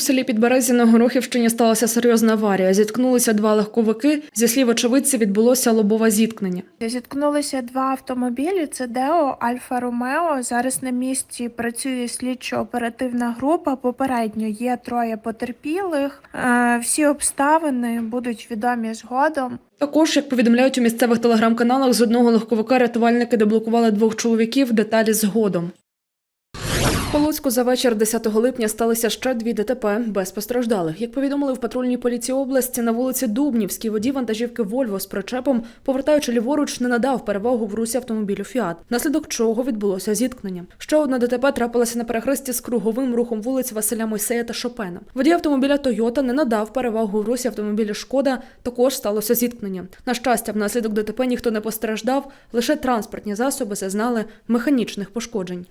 У селі Підберезі на Горохівщині сталася серйозна аварія. Зіткнулися два легковики. Зі слів очевидців, відбулося лобове зіткнення. Зіткнулися два автомобілі: це Део, Альфа Ромео. Зараз на місці працює слідчо-оперативна група. Попередньо є троє потерпілих. Е, Всі обставини будуть відомі згодом. Також, як повідомляють у місцевих телеграм-каналах, з одного легковика рятувальники деблокували двох чоловіків. Деталі згодом. У Луцьку за вечір 10 липня сталися ще дві ДТП без постраждалих. Як повідомили в патрульній поліції області, на вулиці Дубнівській водій вантажівки Вольво з причепом, повертаючи ліворуч, не надав перевагу в русі автомобілю Фіат, наслідок чого відбулося зіткнення. Ще одна ДТП трапилася на перехресті з круговим рухом вулиць Василя Мойсея та Шопена. Водій автомобіля Тойота не надав перевагу в русі автомобіля Шкода. Також сталося зіткнення. На щастя, внаслідок ДТП ніхто не постраждав, лише транспортні засоби зазнали механічних пошкоджень.